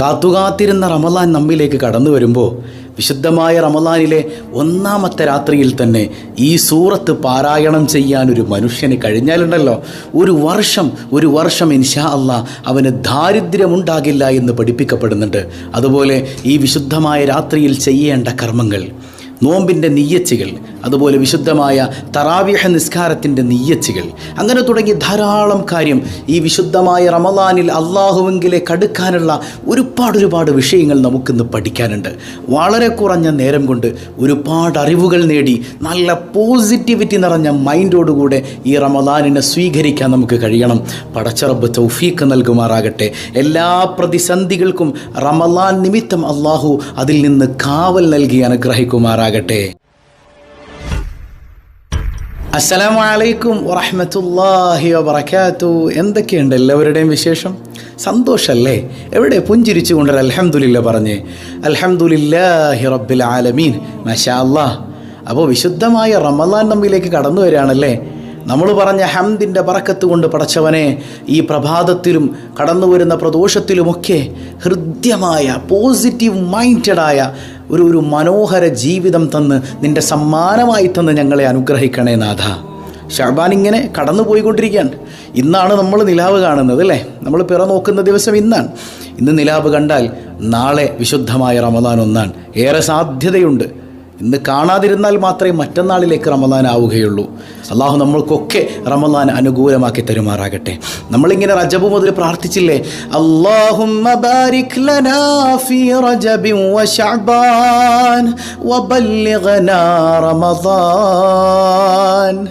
കാത്തുകാത്തിരുന്ന റമലാൻ നമ്മിലേക്ക് കടന്നു വരുമ്പോൾ വിശുദ്ധമായ റമലാനിലെ ഒന്നാമത്തെ രാത്രിയിൽ തന്നെ ഈ സൂറത്ത് പാരായണം ചെയ്യാൻ ഒരു മനുഷ്യന് കഴിഞ്ഞാലുണ്ടല്ലോ. ഒരു വർഷം ഒരു വർഷം ഇൻഷാ അല്ല അവന് ദാരിദ്ര്യമുണ്ടാകില്ല എന്ന് പഠിപ്പിക്കപ്പെടുന്നുണ്ട്. അതുപോലെ ഈ വിശുദ്ധമായ രാത്രിയിൽ ചെയ്യേണ്ട കർമ്മങ്ങൾ നോമ്പിന്റെ നെയ്യച്ചുകൾ അതുപോലെ വിശുദ്ധമായ തറാവിഹ നിസ്കാരത്തിന്റെ നെയ്യച്ചുകൾ അങ്ങനെ തുടങ്ങി ധാരാളം കാര്യം ഈ വിശുദ്ധമായ റമദാനിൽ അള്ളാഹുവെങ്കിലെ കടുക്കാനുള്ള ഒരുപാട് ഒരുപാട് വിഷയങ്ങൾ നമുക്കിന്ന് പഠിക്കാനുണ്ട്. വളരെ കുറഞ്ഞ നേരം കൊണ്ട് ഒരുപാട് അറിവുകൾ നേടി നല്ല പോസിറ്റിവിറ്റി നിറഞ്ഞ മൈൻഡോടുകൂടെ ഈ റമദാനിനെ സ്വീകരിക്കാൻ നമുക്ക് കഴിയണം. പടച്ചറബ് തൗഫീക്ക് നൽകുമാറാകട്ടെ. എല്ലാ പ്രതിസന്ധികൾക്കും റമദാൻ നിമിത്തം അള്ളാഹു അതിൽ നിന്ന് കാവൽ നൽകി അനുഗ്രഹിക്കുമാറാകട്ടെ. അസ്സലാമു അലൈക്കും വറഹ്മത്തുള്ളാഹി വബറകാത്തു. എന്തൊക്കെയുണ്ട് എല്ലാവരുടെയും വിശേഷം? സന്തോഷമല്ലേ എവിടെ പുഞ്ചിരിച്ചു കൊണ്ട് അലഹമുല്ല പറഞ്ഞ് അൽഹംദുലില്ലാഹി റബ്ബിൽ ആലമീൻ. മഷാ അല്ലാ അപ്പോൾ വിശുദ്ധമായ റമദാൻ നമ്മിലേക്ക് കടന്നു വരികയാണല്ലേ? നമ്മൾ പറഞ്ഞ ഹംദിന്റെ പറക്കത്ത് കൊണ്ട് പടച്ചവനെ ഈ പ്രഭാതത്തിലും കടന്നു വരുന്ന പ്രദോഷത്തിലുമൊക്കെ ഹൃദ്യമായ പോസിറ്റീവ് മൈൻഡഡായ ഒരു ഒരു മനോഹര ജീവിതം തന്ന് നിന്റെ സമ്മാനമായി തന്ന് ഞങ്ങളെ അനുഗ്രഹിക്കണേ നാഥ. ഷാബാൻ ഇങ്ങനെ കടന്നു പോയിക്കൊണ്ടിരിക്കുകയാണ്. ഇന്നാണ് നമ്മൾ നിലാവ് കാണുന്നത് അല്ലേ? നമ്മൾ പിറ നോക്കുന്ന ദിവസം ഇന്നാണ്. ഇന്ന് നിലാവ് കണ്ടാൽ നാളെ വിശുദ്ധമായ റമദാൻ ഒന്നാണ്. ഏറെ സാധ്യതയുണ്ട്. ഇന്ന് കാണാതിരുന്നാൽ മാത്രമേ മറ്റന്നാളിലേക്ക് റമദാൻ ആവുകയുള്ളൂ. അള്ളാഹു നമ്മൾക്കൊക്കെ റമദാൻ അനുകൂലമാക്കി തരുമാറാകട്ടെ. നമ്മളിങ്ങനെ റജബ് മുതൽ പ്രാർത്ഥിച്ചില്ലേ? അല്ലാഹുമ്മ ബാരിക് ലനാ ഫീ റമദാൻ.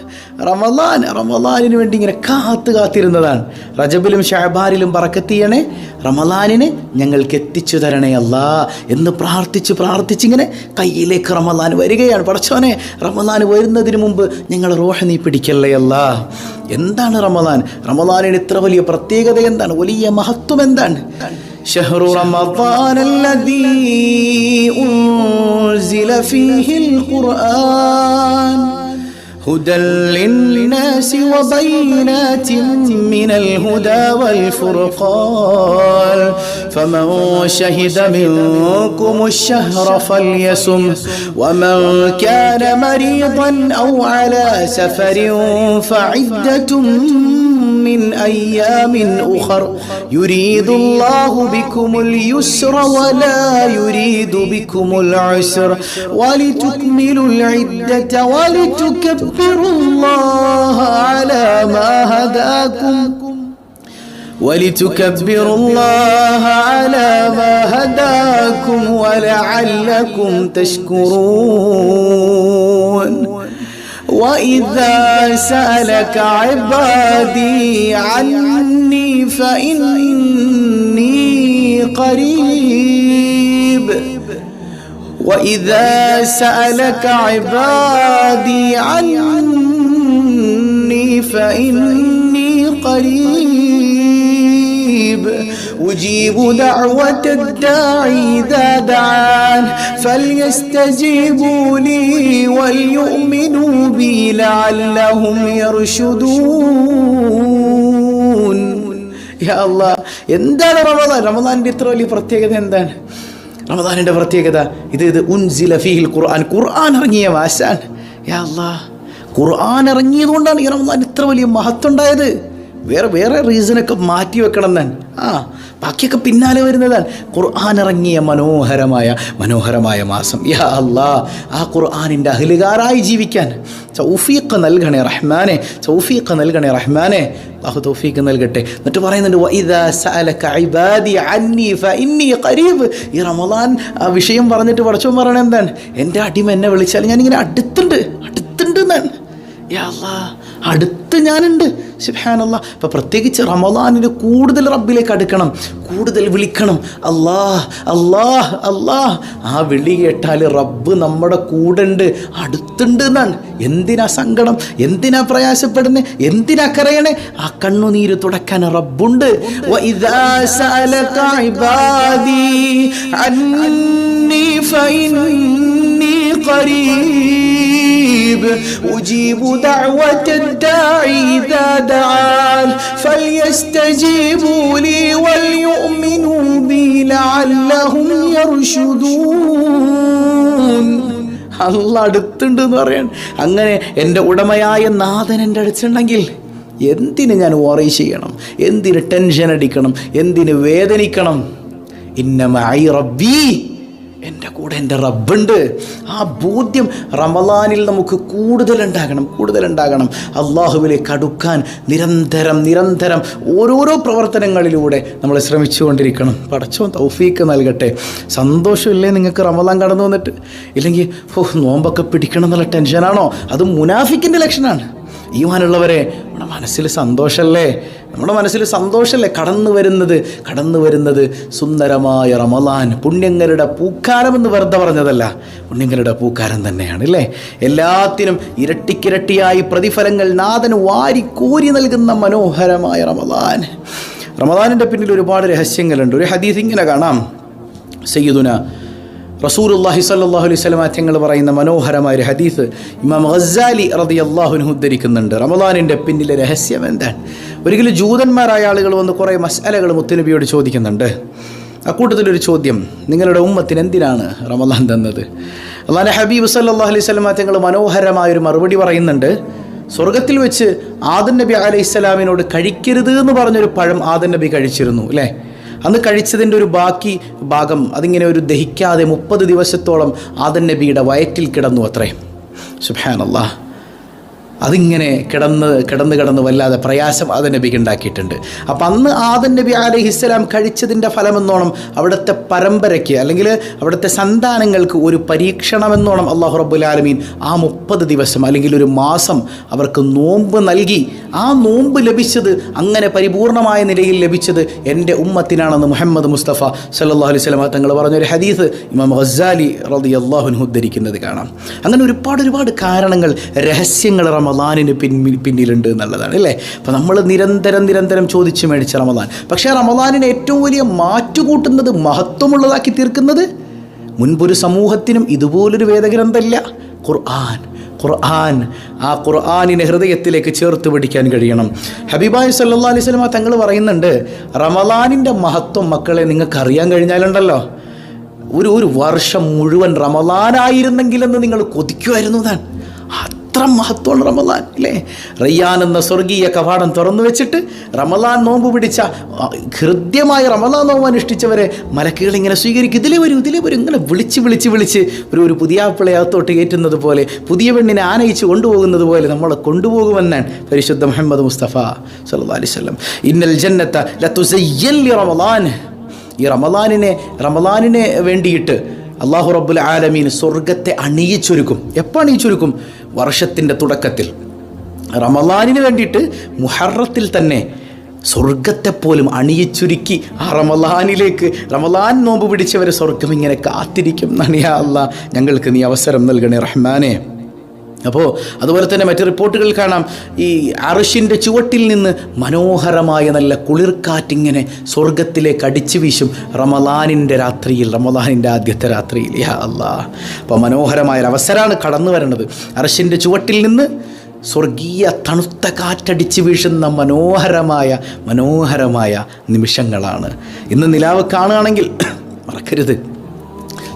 റമദാൻ റമദാനിന് വേണ്ടി ഇങ്ങനെ കാത്തു കാത്തിരുന്നതാണ് റജബിലും ഷാബാനിലും പറക്കത്തിയണേ റമദാനിനെ ഞങ്ങൾക്ക് എത്തിച്ചു തരണേ അല്ലാ എന്ന് പ്രാർത്ഥിച്ച് പ്രാർത്ഥിച്ചിങ്ങനെ കയ്യിലേക്ക് റമദാൻ വരികയാണ് പടച്ചോനെ റമദാൻ വരുന്നതിന് മുമ്പ് ഞങ്ങൾ റോഹ നീ പിടിക്കല്ലേ അല്ല എന്താണ് റമദാൻ റമദാനിന് ഇത്ര വലിയ പ്രത്യേകത എന്താണ് വലിയ മഹത്വം എന്താണ് شهر رمضان الذي أنزل فيه القرآن هدى للناس وبينات من الهدى والفرقان. فمن شهد منكم الشهر فليسم ومن كان مريضا أو على سفر فعدة من أيام أخر. يريد الله بكم اليسر ولا يريد بكم العسر. ولتكملوا العدة ولتكبروا الله على ما هداكم. ولتكبروا الله على ما هداكم ولعلكم تشكرون. وإذا سألك عبادي عني فإني قريب وإذا سألك عبادي عني فإني قريب أجيب دعوة الداعي إذا دعان فليستجيبوا لي وليؤمنوا بي لعلهم يرشدون യാ അല്ലാ എന്താണ് റമദാൻ റമദാനിൻ്റെ ഇത്ര വലിയ പ്രത്യേകത എന്താണ് റമദാനിൻ്റെ പ്രത്യേകത ഇത് ഇത് ഉൻസില ഫീഹിൽ ഖുർആൻ ഖുർആൻ ഇറങ്ങിയ വാശാൻ യാ അല്ലാ ഖുർആൻ ഇറങ്ങിയതുകൊണ്ടാണ് ഈ റമദാൻ ഇത്ര വലിയ മഹത്വം ഉണ്ടായത് വേറെ വേറെ റീസണൊക്കെ മാറ്റി വെക്കണം തന്നെ ആ ബാക്കിയൊക്കെ പിന്നാലെ വരുന്നതാണ്. ഖുർആൻ ഇറങ്ങിയ മനോഹരമായ മനോഹരമായ മാസം. യാ അല്ലാ ആ ഖുർആനിന്റെ അഹ്ലുകാരായി ജീവിക്കാൻ. സൗഫീഖ് നൽകണേ റഹ്മാനെ സൗഫീഖ് നൽകണേ റഹ്മാനെ. അള്ളാഹു തൗഫീഖ് നൽകട്ടെ. എന്നിട്ട് പറയുന്നുണ്ട് ഈ റമദാൻ ആ വിഷയം പറഞ്ഞിട്ട് പടച്ചോൻ പറയണത് എന്താണ്? എന്റെ അടിമ എന്നെ വിളിച്ചാൽ ഞാനിങ്ങനെ അടുത്തുണ്ട് അടുത്തുണ്ട് എന്നാണ്. യാ അല്ലാ അടുത്ത് ഞാനുണ്ട്. സുബ്ഹാനല്ല അപ്പോൾ പ്രത്യേകിച്ച് റമദാനിന് കൂടുതൽ റബ്ബിലേക്ക് അടുക്കണം കൂടുതൽ വിളിക്കണം അല്ലാഹ് അല്ലാഹ് അല്ലാഹ് ആ വിളി കേട്ടാൽ റബ്ബ് നമ്മുടെ കൂടെ ഉണ്ട് അടുത്തുണ്ട് എന്നാണ് എന്തിനാ സങ്കടം എന്തിനാ പ്രയാസപ്പെടുന്നത് എന്തിനാ കരയണേ ആ കണ്ണുനീര് തുടക്കാൻ റബ്ബുണ്ട് വഇദാ സഅലക ഇബാദി അന്നി ഫഇന്നി قريب أجيب دعوة الداعي إذا دعان فليستجيبوا لي وليؤمنوا بي لعل ലഅല്ലഹും യർഷുദൂൻ അല്ല അടുത്തുണ്ട് എന്ന് പറയാൻ അങ്ങനെ എൻ്റെ ഉടമയായ നാഥൻ എൻ്റെ അടുത്തുണ്ടെങ്കിൽ എന്തിന് ഞാൻ വറി ചെയ്യണം എന്തിന് ടെൻഷൻ അടിക്കണം എന്തിന് വേദനിക്കണം ഇന്നമായി റബ്ബി എന്റെ കൂടെ എന്റെ റബ്ബുണ്ട്. ആ ബോധ്യം റമലാനിൽ നമുക്ക് കൂടുതലുണ്ടാകണം കൂടുതലുണ്ടാകണം. അള്ളാഹുവിലേക്ക് അടുക്കാൻ നിരന്തരം നിരന്തരം ഓരോരോ പ്രവർത്തനങ്ങളിലൂടെ നമ്മൾ ശ്രമിച്ചുകൊണ്ടിരിക്കണം. പടച്ചോൻ തൗഫീക്ക് നൽകട്ടെ. സന്തോഷമില്ലേ നിങ്ങൾക്ക് റമലാൻ കടന്നു വന്നിട്ട്? ഇല്ലെങ്കിൽ ഓഹ് നോമ്പൊക്കെ പിടിക്കണം എന്നുള്ള ടെൻഷനാണോ അത് മുനാഫിക്കിന്റെ ലക്ഷണമാണ്. ഈമാനുള്ളവരെ നമ്മുടെ മനസ്സിൽ സന്തോഷമല്ലേ നമ്മുടെ മനസ്സിൽ സന്തോഷമല്ലേ കടന്നു വരുന്നത്? കടന്നു വരുന്നത് സുന്ദരമായ റമലാൻ പുണ്യങ്ങളുടെ പൂക്കാരം എന്ന് വെറുതെ പറഞ്ഞതല്ല. പുണ്യങ്ങളുടെ പൂക്കാരം തന്നെയാണ് അല്ലേ? എല്ലാത്തിനും ഇരട്ടിക്കിരട്ടിയായി പ്രതിഫലങ്ങൾ നാഥന് കോരി നൽകുന്ന മനോഹരമായ റമലാൻ റമദാനിന്റെ പിന്നിൽ ഒരുപാട് രഹസ്യങ്ങളുണ്ട്. ഒരു ഹദീസ് ഇങ്ങനെ കാണാം. സയ്യിദുന റസൂലുല്ലാഹി സല്ലാഹു അലൈഹി സ്വലം തങ്ങൾ പറയുന്ന മനോഹരമായ ഒരു ഹദീസ് ഇമാം ഗസാലി റതി അള്ളാഹുനു ഉദ്ധരിക്കുന്നുണ്ട്. റമദാനിന്റെ പിന്നിലെ രഹസ്യം എന്താണ്? ഒരിക്കലും ജൂതന്മാരായ ആളുകൾ വന്ന് കുറേ മസാലകൾ മുത്തുനബിയോട് ചോദിക്കുന്നുണ്ട്. അക്കൂട്ടത്തിലൊരു ചോദ്യം നിങ്ങളുടെ ഉമ്മത്തിന് എന്തിനാണ് റമദാൻ തന്നത്? അള്ളാഹ് ഹബീബ് സല്ലാഹു അലൈഹി സ്വലം അത്യങ്ങൾ മനോഹരമായൊരു മറുപടി പറയുന്നുണ്ട്. സ്വർഗത്തിൽ വെച്ച് ആദൻ നബി അലൈഹി സ്വലാമിനോട് കഴിക്കരുത് എന്ന് പറഞ്ഞൊരു പഴം ആദൻ നബി കഴിച്ചിരുന്നു അല്ലേ? അന്ന് കഴിച്ചതിന്റെ ഒരു ബാക്കി ഭാഗം അതിങ്ങനെ ഒരു ദഹിക്കാതെ മുപ്പത് ദിവസത്തോളം ആദൻ നബിയുടെ വയറ്റിൽ കിടന്നു അത്രേ. സുബാനല്ലാ അതിങ്ങനെ കിടന്ന് കിടന്ന് കിടന്ന് വല്ലാതെ പ്രയാസം ആദൻ നബിക്ക് ഉണ്ടാക്കിയിട്ടുണ്ട്. അപ്പം അന്ന് ആദൻ നബി അലൈഹി ഇസ്ലാം കഴിച്ചതിന്റെ ഫലമെന്നോണം അവിടുത്തെ പരമ്പരയ്ക്ക് അല്ലെങ്കിൽ അവിടുത്തെ സന്താനങ്ങൾക്ക് ഒരു പരീക്ഷണമെന്നോണം അള്ളാഹു റബുലാലമീൻ ആ മുപ്പത് ദിവസം അല്ലെങ്കിൽ ഒരു മാസം അവർക്ക് നോമ്പ് നൽകി. ആ നോമ്പ് ലഭിച്ചത് അങ്ങനെ പരിപൂർണമായ നിലയിൽ ലഭിച്ചത് എന്റെ ഉമ്മത്തിനാണെന്ന് മുഹമ്മദ് മുസ്തഫ സല്ലാ അലൈഹി സ്വലമ തങ്ങൾ പറഞ്ഞൊരു ഹദീസ് ഇമാം ഗസാലി റതി അള്ളാഹുൻ ഉദ്ധരിക്കുന്നത് കാണാം. അങ്ങനെ ഒരുപാട് ഒരുപാട് കാരണങ്ങൾ രഹസ്യങ്ങൾ റമദാനിന് പിന്നിൽ പിന്നിലുണ്ട് എന്നുള്ളതാണ് അല്ലേ? അപ്പോൾ നമ്മൾ നിരന്തരം നിരന്തരം ചോദിച്ച് മേടിച്ച റമദാൻ. പക്ഷേ റമദാനിന് ഏറ്റവും വലിയ മാറ്റുകൂട്ടുന്നത് മഹത്വമുള്ളതാക്കി തീർക്കുന്നത് മുൻപൊരു സമൂഹത്തിനും ഇതുപോലൊരു വേദഗ്രന്ഥമില്ല. ഖുർആൻ. ഖുർആൻ. ആ ഖുർആാനിനെ ഹൃദയത്തിലേക്ക് ചേർത്ത് പിടിക്കാൻ കഴിയണം. ഹബീബായ് സല്ലാ അലൈഹി സ്വലമ തങ്ങൾ പറയുന്നുണ്ട് റമദാനിന്റെ മഹത്വം മക്കളെ നിങ്ങൾക്ക് അറിയാൻ കഴിഞ്ഞാലുണ്ടല്ലോ. ഒരു ഒരു വർഷം മുഴുവൻ റമദാനായിരുന്നെങ്കിലെന്ന് നിങ്ങൾ കൊതിക്കുമായിരുന്നു താൻ. അത്ര മഹത്വമാണ് റമദാൻ അല്ലേ? റയ്യാൻ എന്ന സ്വർഗീയ കവാടം തുറന്നു വെച്ചിട്ട് റമദാൻ നോമ്പ് പിടിച്ച ഹൃദ്യമായ റമദാൻ നോമ്പ് അനുഷ്ഠിച്ചവരെ മലക്കുകൾ ഇങ്ങനെ സ്വീകരിക്കും. ഇതിലേ വരും ഇതിലേ വരും. ഇങ്ങനെ വിളിച്ച് വിളിച്ച് വിളിച്ച് ഒരു ഒരു പുതിയ അകത്തോട്ട് കയറ്റുന്നത് പോലെ പുതിയ പെണ്ണിനെ ആനയിച്ച് കൊണ്ടുപോകുന്നത് പോലെ നമ്മളെ കൊണ്ടുപോകുമെന്നാണ് പരിശുദ്ധ മുഹമ്മദ് മുസ്തഫ സല്ലല്ലാഹു അലൈഹി വസല്ലം. ഇന്നൽ ജന്നത്ത ലതുസയ്യൻ ലി റമദാൻ. ഈ റമദാനിനെ റമദാനിനെ വേണ്ടിയിട്ട് അള്ളാഹു റബ്ബുൽ ആലമീൻ സ്വർഗത്തെ അണിയിച്ചൊരുക്കും. എപ്പോൾ അണിയിച്ചൊരുക്കും? വർഷത്തിന്റെ തുടക്കത്തിൽ. റമലാനിന് വേണ്ടിയിട്ട് മുഹറത്തിൽ തന്നെ സ്വർഗത്തെപ്പോലും അണിയിച്ചുരുക്കി ആ റമലാനിലേക്ക് റമലാൻ നോമ്പ് പിടിച്ചവരെ സ്വർഗം ഇങ്ങനെ കാത്തിരിക്കും നണിയാ അല്ല ഞങ്ങൾക്ക് നീ അവസരം നൽകണേ റഹ്മാനെ. അപ്പോൾ അതുപോലെ തന്നെ മറ്റ് റിപ്പോർട്ടുകൾ കാണാം ഈ അറിഷിന്റെ ചുവട്ടിൽ നിന്ന് മനോഹരമായ നല്ല കുളിർക്കാറ്റിങ്ങനെ സ്വർഗത്തിലേക്ക് അടിച്ചു വീശും റമലാനിന്റെ രാത്രിയിൽ റമലാനിന്റെ ആദ്യത്തെ രാത്രിയിൽ. യാ അല്ലാ അപ്പോൾ മനോഹരമായ ഒരു അവസരമാണ് കടന്നു വരേണ്ടത്. അറിഷിന്റെ ചുവട്ടിൽ നിന്ന് സ്വർഗീയ തണുത്ത കാറ്റടിച്ച് വീഴുന്ന മനോഹരമായ മനോഹരമായ നിമിഷങ്ങളാണ്. ഇന്ന് നിലാവ് കാണുകയാണെങ്കിൽ മറക്കരുത്.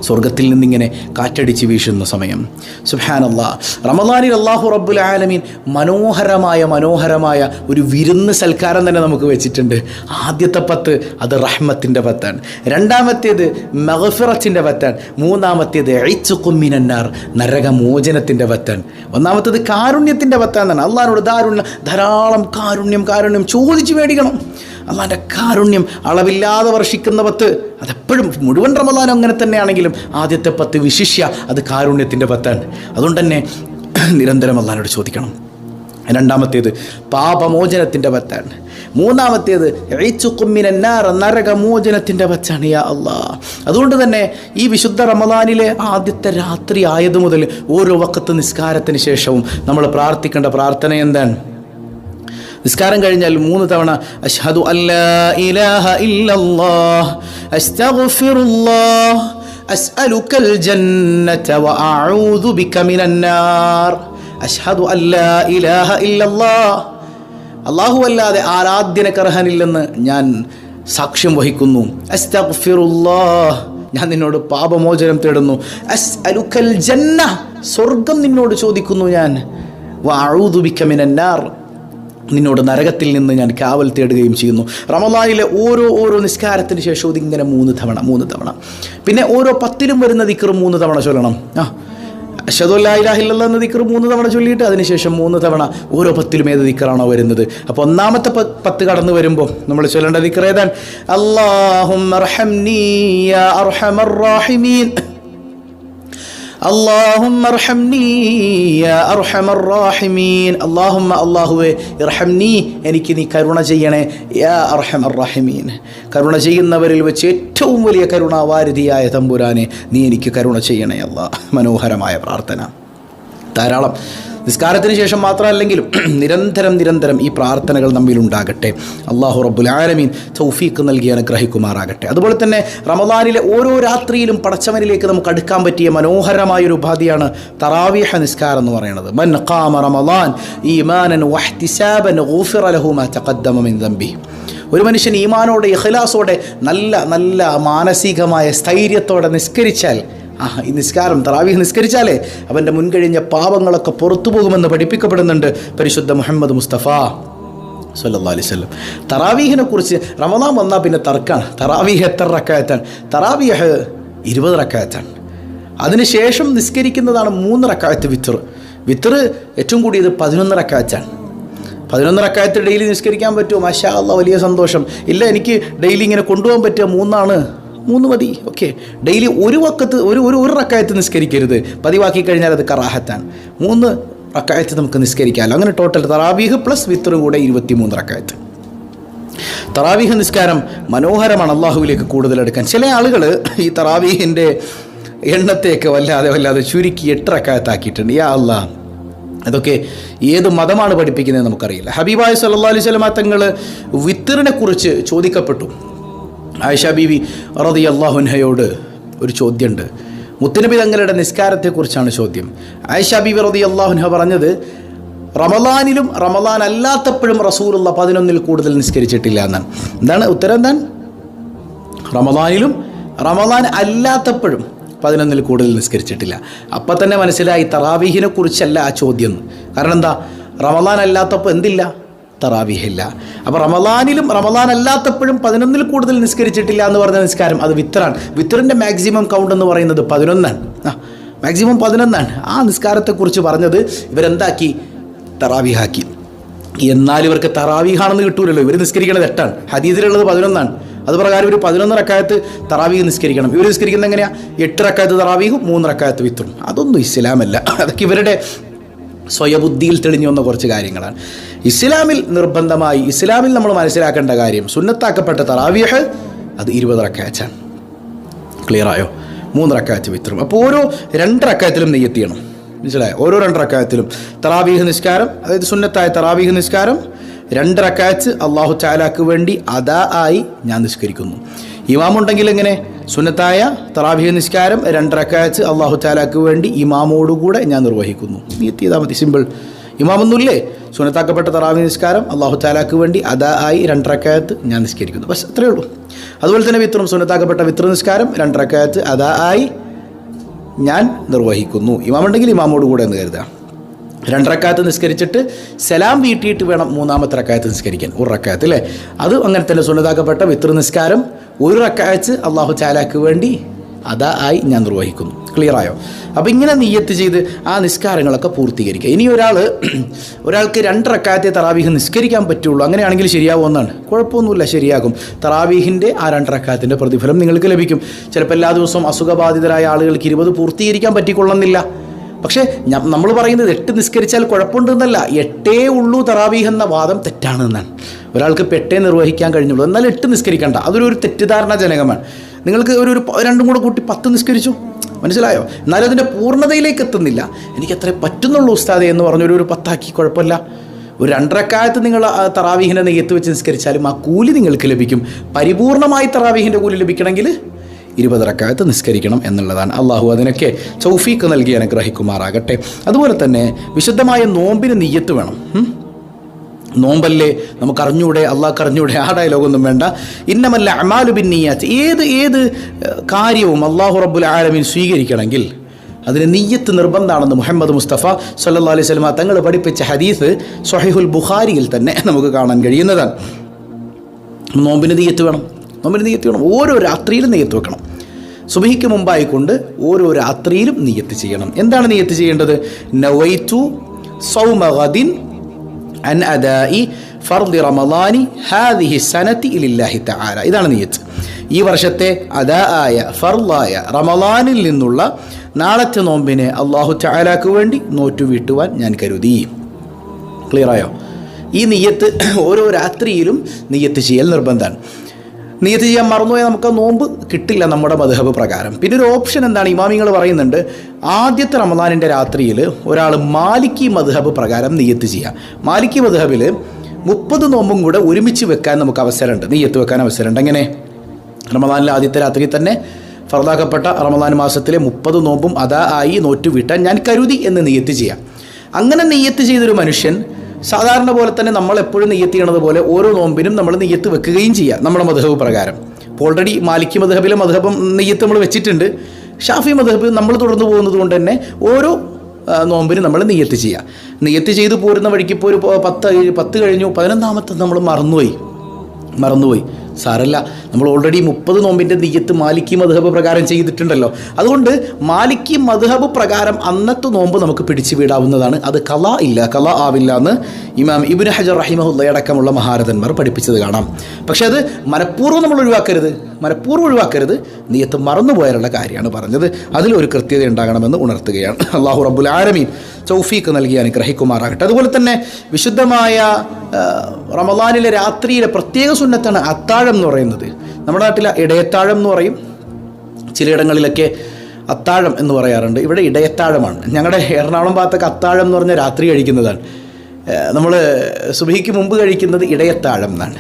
സ്വർഗത്തിൽ നിന്നിങ്ങനെ കാറ്റടിച്ച് വീശുന്ന സമയം. സുഹാനല്ലാ റമദാനിൽ അള്ളാഹു റബ്ബുൽ ആലമീൻ മനോഹരമായ മനോഹരമായ ഒരു വിരുന്ന് സൽക്കാരം തന്നെ നമുക്ക് വെച്ചിട്ടുണ്ട്. ആദ്യത്തെ പത്ത് അത് റഹ്മത്തിന്റെ പത്താണ്. രണ്ടാമത്തേത് മഹഫിറത്തിന്റെ പത്താണ്. മൂന്നാമത്തേത് എഴുച്ചുക്കുമ്മിനാർ നരകമോചനത്തിന്റെ പത്താണ്. ഒന്നാമത്തേത് കാരുണ്യത്തിന്റെ പത്താന്നാണ്. അള്ളാഹിനോട് ദാരുണ്യ ധാരാളം കാരുണ്യം കാരുണ്യം ചോദിച്ചു മേടിക്കണം. അള്ളാന്റെ കാരുണ്യം അളവില്ലാതെ വർഷിക്കുന്ന പത്ത് അതെപ്പോഴും മുഴുവൻ റമദാനും അങ്ങനെ തന്നെയാണെങ്കിലും ആദ്യത്തെ പത്ത് വിശിഷ്യ അത് കാരുണ്യത്തിന്റെ പത്താണ്. അതുകൊണ്ട് തന്നെ നിരന്തരം അള്ളഹാനോട് ചോദിക്കണം. രണ്ടാമത്തേത് പാപമോചനത്തിന്റെ പത്താണ്. മൂന്നാമത്തേത് എഴുച്ചുക്കുമ്മിനാർ നരകമോചനത്തിന്റെ പച്ചാണ് യാ അള്ളാ അതുകൊണ്ട് തന്നെ ഈ വിശുദ്ധ റമദാനിലെ ആദ്യത്തെ രാത്രി ആയതു മുതൽ ഓരോ വക്കത്ത് നിസ്കാരത്തിന് ശേഷവും നമ്മൾ പ്രാർത്ഥിക്കേണ്ട പ്രാർത്ഥന എന്താണ്? നിസ്കാരം കഴിഞ്ഞാൽ മൂന്ന് തവണ അഷ്ഹദു അല്ലാ ഇലാഹ ഇല്ലല്ലാഹ് അസ്തഗ്ഫിറുല്ലാഹ് അസ്അലുക്കൽ ജന്നത വഅഊദു ബിക മിനൻ നാർ. അഷ്ഹദു അല്ലാ ഇലാഹ ഇല്ലല്ലാഹ്. അല്ലാഹു അല്ലാതെ ആരാധ്യനക്കർഹനില്ലെന്ന് ഞാൻ സാക്ഷ്യം വഹിക്കുന്നു. അസ്തഗ്ഫിറുല്ലാഹ്. ഞാൻ നിന്നോട് പാപമോചനം തേടുന്നു. അസ് അലുക്കൽ ജന്ന സ്വർഗം നിന്നോട് ചോദിക്കുന്നു ഞാൻ. വാഴൂതുബിക്കമിനാർ നിന്നോട് നരകത്തിൽ നിന്ന് ഞാൻ കാവൽ തേടുകയും ചെയ്യുന്നു. റമദാനിലെ ഓരോ ഓരോ നിസ്കാരത്തിന് ശേഷവും ഇതിങ്ങനെ മൂന്ന് തവണ മൂന്ന് തവണ. പിന്നെ ഓരോ പത്തിലും വരുന്ന ദിക്കറും മൂന്ന് തവണ ചൊല്ലണം. ആ. അഷദുല്ലാഹില്ല എന്ന ദിക്കർ മൂന്ന് തവണ ചൊല്ലിയിട്ട് അതിനുശേഷം മൂന്ന് തവണ ഓരോ പത്തിലും ഏത് ദിക്കറാണോ വരുന്നത്. അപ്പോൾ ഒന്നാമത്തെ പത്ത് കടന്നു വരുമ്പോൾ നമ്മൾ ചൊല്ലേണ്ട ദിക്കർ ഏതാണ്? അള്ളാഹും അള്ളാഹും അള്ളാഹുമ്മ അള്ളാഹുവെ ഇർഹംനീ എനിക്ക് നീ കരുണ ചെയ്യണേ യാ അർഹമർ റഹിമീൻ കരുണ ചെയ്യുന്നവരിൽ വെച്ച് ഏറ്റവും വലിയ കരുണാവാരിധിയായ തമ്പുരാനെ നീ എനിക്ക് കരുണ ചെയ്യണേ അല്ല മനോഹരമായ പ്രാർത്ഥന. ധാരാളം. നിസ്കാരത്തിന് ശേഷം മാത്രമല്ലെങ്കിലും നിരന്തരം നിരന്തരം ഈ പ്രാർത്ഥനകൾ നമ്മിൽ ഉണ്ടാകട്ടെ. അള്ളാഹു റബ്ബുൽ ആലമീൻ തൗഫീക്ക് നൽകി അനുഗ്രഹിക്കുമാറാകട്ടെ. അതുപോലെ തന്നെ റമദാനിലെ ഓരോ രാത്രിയിലും പടച്ചവനിലേക്ക് നമുക്ക് അടുക്കാൻ പറ്റിയ മനോഹരമായ ഒരു ഉപാധിയാണ് തറാവീഹ നിസ്കാരം എന്ന് പറയുന്നത്. മൻ ഖാമ റമദാൻ ഈമാനൻ വഹ്തിസാബൻ ഗൂഫിറ ലഹു മാ തഖദ്ദമ മിൻ ദംബി. ഒരു മനുഷ്യൻ ഈമാനോടെ ഇഖ്ലാസോടെ നല്ല നല്ല മാനസികമായ സ്ഥൈര്യത്തോടെ നിസ്കരിച്ചാൽ ആ ഈ നിസ്കാരം തറാവീഹ് നിസ്കരിച്ചാലേ അവന്റെ മുൻകഴിഞ്ഞ പാപങ്ങളൊക്കെ പുറത്തു പോകുമെന്ന് പഠിപ്പിക്കപ്പെടുന്നുണ്ട് പരിശുദ്ധ മുഹമ്മദ് മുസ്തഫ സല്ലല്ലാഹു അലൈഹി വസല്ലം. തറാവീഹിനെ കുറിച്ച് റമദാൻ വന്നാൽ പിന്നെ തർക്കാണ്. തറാവീഹ് എത്ര റക്കായത്താണ്? തറാവീഹ് ഇരുപത് റക്കായത്താണ്. അതിനുശേഷം നിസ്കരിക്കുന്നതാണ് മൂന്ന് റക്കായത്ത് വിത്തർ വിത്തർ ഏറ്റവും കൂടിയത് പതിനൊന്ന് റക്കായത്താണ്. പതിനൊന്ന് റക്കായത്ത് ഡെയിലി നിസ്കരിക്കാൻ പറ്റുമോ? മാഷാ അല്ല വലിയ സന്തോഷം. ഇല്ല എനിക്ക് ഡെയിലി ഇങ്ങനെ കൊണ്ടുപോകാൻ പറ്റുക മൂന്നാണ്. മൂന്ന് മതി. ഓക്കെ ഡെയിലി ഒരു വക്കത്ത് ഒരു ഒരു ഒരു റക്കായത്ത് നിസ്കരിക്കരുത്. പതിവാക്കി കഴിഞ്ഞാൽ അത് കറാഹത്താണ്. മൂന്ന് റക്കായത്ത് നമുക്ക് നിസ്കരിക്കാമല്ലോ. അങ്ങനെ ടോട്ടൽ തറാവീഹ് പ്ലസ് വിത്തറും കൂടെ ഇരുപത്തി മൂന്ന് റക്കായത്ത്. തറാവീഹ് നിസ്കാരം മനോഹരമാണ് അള്ളാഹുവിലേക്ക് കൂടുതൽ എടുക്കാൻ. ചില ആളുകൾ ഈ തറാവീഹിന്റെ എണ്ണത്തെയൊക്കെ വല്ലാതെ വല്ലാതെ ചുരുക്കി എട്ട് റക്കായത്താക്കിയിട്ടുണ്ട്. യാ അള്ളാഹ് അതൊക്കെ ഏത് മതമാണ് പഠിപ്പിക്കുന്നത് നമുക്കറിയില്ല. ഹബീബായ സല്ലാ അലൈഹി സ്വലമാ തങ്ങൾ വിത്തറിനെ കുറിച്ച് ചോദിക്കപ്പെട്ടു. ആയിഷ ബീവി റതി അള്ളാഹുൻഹയോട് ഒരു ചോദ്യമുണ്ട് മുത്തനബി തങ്ങളുടെ നിസ്കാരത്തെക്കുറിച്ചാണ് ചോദ്യം. ആയിഷ ബീവി റതി അള്ളാഹുൻഹ പറഞ്ഞത് റമലാനിലും റമലാൻ അല്ലാത്തപ്പോഴും റസൂലുള്ള പതിനൊന്നിൽ കൂടുതൽ നിസ്കരിച്ചിട്ടില്ല എന്നാണ്. എന്താണ് ഉത്തരം എന്താണ്? റമലാനിലും റമലാൻ അല്ലാത്തപ്പോഴും പതിനൊന്നിൽ കൂടുതൽ നിസ്കരിച്ചിട്ടില്ല. അപ്പം തന്നെ മനസ്സിലായി തറാവീഹിനെ കുറിച്ചല്ല ആ ചോദ്യം. കാരണം എന്താ? റമലാൻ അല്ലാത്തപ്പോൾ എന്തില്ല? തറാവീഹില്ല. അപ്പോൾ റമദാനിലും റമദാൻ അല്ലാത്തപ്പോഴും പതിനൊന്നിൽ കൂടുതൽ നിസ്കരിച്ചിട്ടില്ല എന്ന് പറഞ്ഞ നിസ്കാരം അത് വിത്തറാണ്. വിത്തറിന്റെ മാക്സിമം കൗണ്ട് എന്ന് പറയുന്നത് പതിനൊന്നാണ്. ആ മാക്സിമം പതിനൊന്നാണ്. ആ നിസ്കാരത്തെക്കുറിച്ച് പറഞ്ഞത് ഇവരെന്താക്കി? തറാവിഹാക്കി. എന്നാൽ ഇവർക്ക് തറാവീഹാണെന്ന് കിട്ടൂലല്ലോ. ഇവർ നിസ്കരിക്കണത് എട്ടാണ്. ഹദീദിലുള്ളത് പതിനൊന്നാണ്. അത് പ്രകാരം ഒരു പതിനൊന്ന് റക്കായത്ത് തറാവീഹ് നിസ്കരിക്കണം. ഇവർ നിസ്കരിക്കുന്നത് എങ്ങനെയാണ് എട്ട് റക്കായത്ത് തറാവീഹും മൂന്ന് റക്കായത്ത് വിത്തറും. അതൊന്നും ഇസ്ലാമല്ല. അതൊക്കെ ഇവരുടെ സ്വയബുദ്ധിയിൽ തെളിഞ്ഞു വന്ന കുറച്ച് കാര്യങ്ങളാണ്. ഇസ്ലാമിൽ നിർബന്ധമായി ഇസ്ലാമിൽ നമ്മൾ മനസ്സിലാക്കേണ്ട കാര്യം സുന്നത്താക്കപ്പെട്ട തറാവിയഹ് അത് ഇരുപത് റക്കാച്ചാണ് ക്ലിയർ ആയോ? മൂന്ന് റക്കാച്ച് വിത്തറും. അപ്പോൾ ഓരോ രണ്ട് റക്കായത്തിലും നെയ്യത്ത് ചെയ്യണം? മനസ്സിലായോ? ഓരോ രണ്ട് റക്കായത്തിലും തറാവീഹ് നിസ്കാരം അതായത് സുന്നത്തായ തറാവീഹ് നിസ്കാരം രണ്ട് അള്ളാഹു ചാലാക്ക് വേണ്ടി അതാ ആയി ഞാൻ നിസ്കരിക്കുന്നു. ഇമാമുണ്ടെങ്കിൽ എങ്ങനെ? സുന്നത്തായ തറാവീഹ് നിസ്കാരം രണ്ട് അള്ളാഹു ചാലാക്ക് വേണ്ടി ഇമാമോടുകൂടെ ഞാൻ നിർവഹിക്കുന്നു. നീ എത്തിയതാ മതി? സിമ്പിൾ ഇമാമൊന്നുമില്ലേ സുനത്താക്കപ്പെട്ട തറാവി നിസ്കാരം അള്ളാഹു താലാക്ക് വേണ്ടി അതാ ആയി രണ്ടരക്കായത്ത് ഞാൻ നിസ്കരിക്കുന്നു. ബസ് അത്രയേ ഉള്ളൂ. അതുപോലെ തന്നെ വിത്രം സുനത്താക്കപ്പെട്ട വിത്ര നിസ്കാരം രണ്ടരക്കായത്ത് അതാ ആയി ഞാൻ നിർവഹിക്കുന്നു. ഇമാമുണ്ടെങ്കിൽ ഇമാമോട് കൂടെ എന്ന് കരുതാം. രണ്ടരക്കാലത്ത് നിസ്കരിച്ചിട്ട് സലാം വീട്ടിയിട്ട് വേണം മൂന്നാമത്തെ റക്കായത്ത് നിസ്കരിക്കാൻ. ഒരു റക്കായത്ത് അല്ലേ? അത് അങ്ങനെ തന്നെ സുന്നതാക്കപ്പെട്ട വിത്ര നിസ്കാരം ഒരു റക്കായത്ത് അള്ളാഹു ചാലാക്ക് വേണ്ടി അതാ ആയി ഞാൻ നിർവഹിക്കുന്നു. ക്ലിയർ ആയോ അപ്പോൾ ഇങ്ങനെ നീയത്ത് ചെയ്ത് ആ നിസ്കാരങ്ങളൊക്കെ പൂർത്തീകരിക്കുക. ഇനി ഒരാൾ ഒരാൾക്ക് രണ്ട് റക്കായത്തെ തറാവീഹ് നിസ്കരിക്കാൻ പറ്റുള്ളൂ. അങ്ങനെയാണെങ്കിൽ ശരിയാവുമെന്നാണ് കുഴപ്പമൊന്നുമില്ല ശരിയാകും. തറാവീഹിന്റെ ആ രണ്ട് റക്കായത്തിന്റെ പ്രതിഫലം നിങ്ങൾക്ക് ലഭിക്കും. ചിലപ്പോൾ എല്ലാ ദിവസവും അസുഖബാധിതരായ ആളുകൾക്ക് ഇരുപത് പൂർത്തീകരിക്കാൻ പറ്റിക്കൊള്ളുന്നില്ല. പക്ഷേ നമ്മൾ പറയുന്നത് എട്ട് നിസ്കരിച്ചാൽ കുഴപ്പമുണ്ടെന്നല്ല. എട്ടേ ഉള്ളൂ തറാവീഹ് എന്ന വാദം തെറ്റാണ് എന്നാണ് ഒരാൾക്ക് പെട്ടേ നിർവഹിക്കാൻ കഴിഞ്ഞുള്ളൂ. എന്നാൽ എട്ട് നിസ്കരിക്കണ്ട. അതൊരു ഒരു തെറ്റിദ്ധാരണാജനകമാണ്. നിങ്ങൾക്ക് ഒരു ഒരു രണ്ടും കൂടെ കൂട്ടി പത്ത് നിസ്കരിച്ചു? മനസ്സിലായോ? എന്നാലും അതിന്റെ പൂർണതയിലേക്ക് എത്തുന്നില്ല. എനിക്ക് അത്രേ പറ്റുന്നുള്ളൂ ഉസ്താദെ എന്ന് പറഞ്ഞൊരു ഒരു പത്താക്കി കുഴപ്പമില്ല. ഒരു രണ്ടരക്കാലത്ത് നിങ്ങൾ തറാവീഹിനെ നെയ്യത്ത് വെച്ച് നിസ്കരിച്ചാലും ആ കൂലി നിങ്ങൾക്ക് ലഭിക്കും. പരിപൂർണമായി തറാവീഹിന്റെ കൂലി ലഭിക്കണമെങ്കിൽ ഇരുപതരക്കാലത്ത് നിസ്കരിക്കണം എന്നുള്ളതാണ്. അള്ളാഹു അതിനൊക്കെ ചൗഫീക്ക് നൽകി അനുഗ്രഹിക്കുമാറാകട്ടെ. അതുപോലെ തന്നെ വിശുദ്ധമായ നോമ്പിന് നെയ്യത്ത് വേണം? നോമ്പല്ലേ? നമുക്ക് അറിഞ്ഞൂടെ അള്ളാഹ് അറിഞ്ഞൂടെ ആ ഡയലോഗൊന്നും വേണ്ട. ഇന്നമല്ല അമാലു ബിന്നിയാത്ത്. ഏത് ഏത് കാര്യവും അള്ളാഹു റബ്ബുൽ ആലമീൻ സ്വീകരിക്കണമെങ്കിൽ അതിന് നെയ്യത്ത് നിർബന്ധമാണെന്ന് മുഹമ്മദ് മുസ്തഫ സല്ലാ അലൈഹി സ്വലമ തങ്ങൾ പഠിപ്പിച്ച ഹദീസ് സൊഹൈഹുൽ ബുഖാരിയിൽ തന്നെ നമുക്ക് കാണാൻ കഴിയുന്നതാണ്. നോമ്പിന് നീയത്ത് വേണം. നോമ്പിന് നീയത്ത് വേണം. ഓരോ രാത്രിയിലും നെയ്യത്ത് വെക്കണം. സുബഹിക്ക് മുമ്പായിക്കൊണ്ട് ഓരോ രാത്രിയിലും നീയത്ത് ചെയ്യണം. എന്താണ് നീയത്ത് ചെയ്യേണ്ടത്? നവൈറ്റു സൗമഗദിൻ അൻ അദായി ഫർദി റമദാനി ഹാദിഹി സനത്തി ഇലില്ലാഹി തആല. ഇതാണ് നീയത്ത്. ഈ വർഷത്തെ അദാ ആയ ഫർലായ റമദാനിൽ നിന്നുള്ള നാളത്തെ നോമ്പിനെ അള്ളാഹു ചായാലാക്ക് വേണ്ടി നോറ്റു വീട്ടുവാൻ ഞാൻ കരുതി. ക്ലിയറായോ ഈ നെയ്യത്ത് ഓരോ രാത്രിയിലും നെയ്യത്ത് ചെയ്യൽ നിർബന്ധമാണ്. നെയ്യത്ത് ചെയ്യാൻ മറന്നുപോയാൽ നമുക്ക് നോമ്പ് കിട്ടില്ല നമ്മുടെ മധുഹബ് പ്രകാരം. പിന്നെ ഒരു ഓപ്ഷൻ എന്താണ്? ഇമാമിങ്ങൾ പറയുന്നുണ്ട് ആദ്യത്തെ റമദാനിന്റെ രാത്രിയിൽ ഒരാൾ മാലിക്കി മധുഹബ് പ്രകാരം നീയത്ത് ചെയ്യാം. മാലിക്കി മധുഹബിൽ മുപ്പത് നോമ്പും കൂടെ ഒരുമിച്ച് വെക്കാൻ നമുക്ക് അവസരമുണ്ട്. നീയത്ത് വെക്കാൻ അവസരമുണ്ട്. എങ്ങനെ? റമദാനിലെ ആദ്യത്തെ രാത്രി തന്നെ ഫറദാക്കപ്പെട്ട റമദാൻ മാസത്തിലെ മുപ്പത് നോമ്പും അതാ ആയി നോറ്റു വീട്ടാൻ ഞാൻ കരുതി എന്ന് നീയത്ത് ചെയ്യാം. അങ്ങനെ നെയ്യത്ത് ചെയ്തൊരു മനുഷ്യൻ സാധാരണ പോലെ തന്നെ നമ്മൾ എപ്പോഴും നെയ്യത്ത് ചെയ്യണത് പോലെ ഓരോ നോമ്പിനും നമ്മൾ നെയ്യത്ത് വെക്കുകയും ചെയ്യാം നമ്മുടെ മധുഹബ് പ്രകാരം. ഓൾറെഡി മാലിക്കി മധുഹബിലെ മധുഹബം നെയ്യത്ത് നമ്മൾ വെച്ചിട്ടുണ്ട്. ഷാഫി മധുഹബ് നമ്മൾ തുടർന്ന് പോകുന്നത് കൊണ്ട് തന്നെ ഓരോ നോമ്പിന് നമ്മൾ നെയ്യത്ത് ചെയ്യുക നെയ്യത്ത് ചെയ്ത് പോരുന്ന വഴിക്ക് ഇപ്പോൾ ഒരു പത്ത് പത്ത് കഴിഞ്ഞു പതിനൊന്നാമത്തെ നമ്മൾ മറന്നുപോയി. മറന്നുപോയി. സാരല്ല. നമ്മൾ ഓൾറെഡി മുപ്പത് നോമ്പിന്റെ നെയ്യത്ത് മാലിക്കി മധുഹബ് പ്രകാരം ചെയ്തിട്ടുണ്ടല്ലോ. അതുകൊണ്ട് മാലിക്കി മധുഹബ് പ്രകാരം അന്നത്തെ നോമ്പ് നമുക്ക് പിടിച്ചു വീടാവുന്നതാണ്. അത് കല ഇല്ല കല ആവില്ല എന്ന് ഇമാം ഇബിൻ ഹജർ റഹിമഹുല്ലയടക്കമുള്ള മഹാരഥന്മാർ പഠിപ്പിച്ചത് കാണാം. പക്ഷേ അത് മനഃപൂർവം നമ്മൾ ഒഴിവാക്കരുത്. മനഃപൂർവം ഒഴിവാക്കരുത്. നീയത്ത് മറന്നുപോയാലുള്ള കാര്യമാണ് പറഞ്ഞത്. അതിലൊരു കൃത്യത ഉണ്ടാകണമെന്ന് ഉണർത്തുകയാണ്. അള്ളാഹു റബ്ബുൽ ആരമീൻ ചൗഫീക്ക് നൽകി അനുഗ്രഹിക്കുമാറാകട്ടെ. അതുപോലെ തന്നെ വിശുദ്ധമായ റമദാനിലെ രാത്രിയിലെ പ്രത്യേക സുന്നത്താണ് അത്താഴം എന്ന് പറയുന്നത്. നമ്മുടെ നാട്ടിലെ ഇടയത്താഴം എന്ന് പറയും. ചിലയിടങ്ങളിലൊക്കെ അത്താഴം എന്ന് പറയാറുണ്ട്. ഇവിടെ ഇടയത്താഴമാണ്. ഞങ്ങളുടെ എറണാകുളം ഭാഗത്തൊക്കെ അത്താഴം എന്ന് പറഞ്ഞാൽ രാത്രി കഴിക്കുന്നതാണ്. നമ്മൾ സുബഹിക്ക് മുമ്പ് കഴിക്കുന്നത് ഇടയത്താഴം എന്നാണ്.